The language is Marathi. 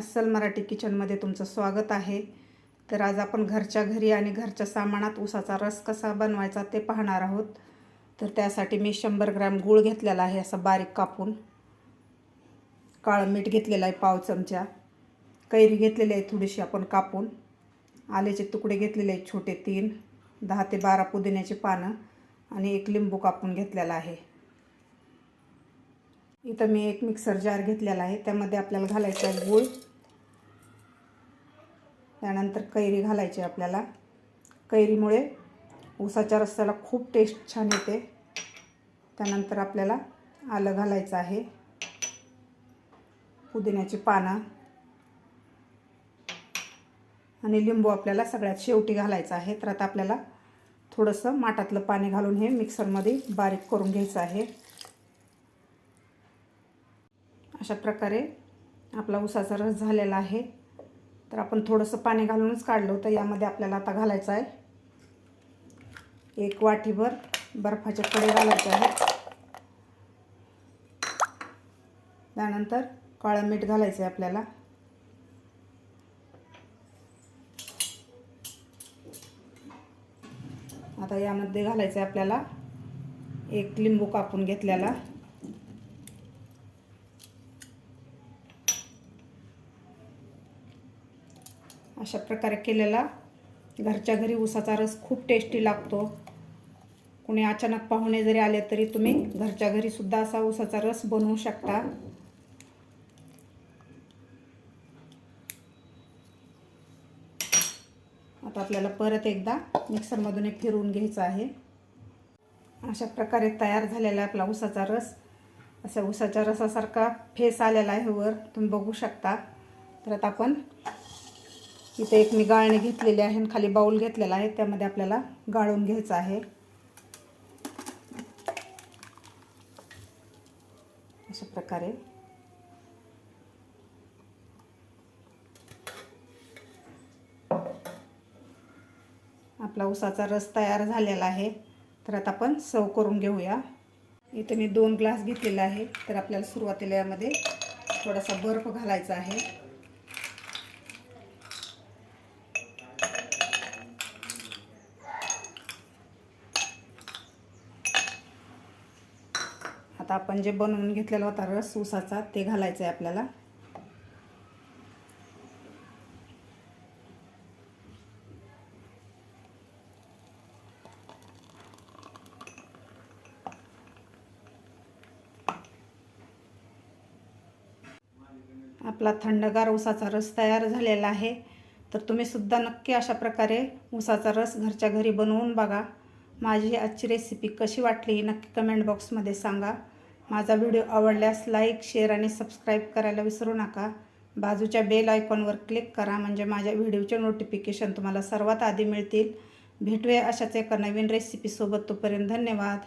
अस्सल मराठी किचनमध्ये तुमचं स्वागत आहे. तर आज आपण घरच्या घरी आणि घरच्या सामानात ऊसाचा रस कसा बनवायचा ते पाहणार आहोत. तर त्यासाठी मी शंभर ग्रॅम गूळ घेतलेला आहे असं बारीक कापून. काळं मीठ घेतलेलं आहे पाव चमचा. कैरी घेतलेली आहे थोडीशी आपण कापून. आल्याचे तुकडे घेतलेले आहेत छोटे तीन. दहा ते बारा पुदिन्याची पानं आणि एक लिंबू कापून घेतलेला आहे. इथं मी एक मिक्सर जार घेतलेला आहे. त्यामध्ये आपल्याला घालायचं आहे गूळ. त्यानंतर कैरी घालायची आपल्याला. कैरीमुळे ऊसाच्या रस्त्याला खूप टेस्ट छान येते. त्यानंतर आपल्याला आलं घालायचं आहे. पुदिन्याची पानं. आणि लिंबू आपल्याला सगळ्यात शेवटी घालायचं आहे. तर आता आपल्याला थोडंसं माठातलं पाणी घालून हे मिक्सरमध्ये बारीक करून घ्यायचं आहे. अशा प्रकारे आपला उसाचा रस झालेला आहे. तर आपण थोडंसं पाणी घालूनच काढलं होतं. यामध्ये आपल्याला आता घालायचं आहे. एक वाटीभर बर्फाचे कडे घालायचे आहेत. त्यानंतर काळं मीठ घालायचं आहे आपल्याला. आता यामध्ये घालायचं आहे आपल्याला एक लिंबू कापून घेतलेला. अशा प्रकारे केलेला. घरच्या घरी ऊसाचा रस खूप टेस्टी लागतो. कुणी अचानक पाहुणे जरी आले तरी तुम्ही घरच्या घरीसुद्धा असा ऊसाचा रस बनवू शकता. आता आपल्याला परत एकदा मिक्सरमधून एक फिरवून घ्यायचं आहे. अशा प्रकारे तयार झालेला आपला ऊसाचा रस. असा ऊसाच्या रसासारखा फेस आलेला आहे वर. तुम्ही बघू शकता. तर आता आपण इथे एक मी गाळणी घेतलेली आहे आणि खाली बाऊल घेतलेला आहे. त्यामध्ये आपल्याला गाळून घ्यायचं आहे. अशा प्रकारे. आपला उसाचा रस तयार झालेला आहे. तर आता आपण सर्व करून घेऊया. इथे मी दोन ग्लास घेतलेला आहे. तर आपल्याला सुरुवातीला यामध्ये थोडासा बर्फ घालायचा आहे. आता आपण जे बनवून घेतलेला होता रस उसाचा ते घालायचं आहे आपल्याला. आपला थंडगार उसाचा रस तयार झालेला आहे. तर तुम्ही सुद्धा नक्की अशा प्रकारे उसाचा रस घरच्या घरी बनवून बघा. माझी आजची रेसिपी कशी वाटली ही नक्की कमेंट बॉक्समध्ये सांगा. माझा व्हिडिओ आवडल्यास लाईक शेअर आणि सबस्क्राईब करायला विसरू नका. बाजूच्या बेल आयकॉनवर क्लिक करा म्हणजे माझ्या व्हिडिओचे नोटिफिकेशन तुम्हाला सर्वात आधी मिळतील. भेटूया अशाच एका नवीन रेसिपीसोबत तोपर्यंत धन्यवाद.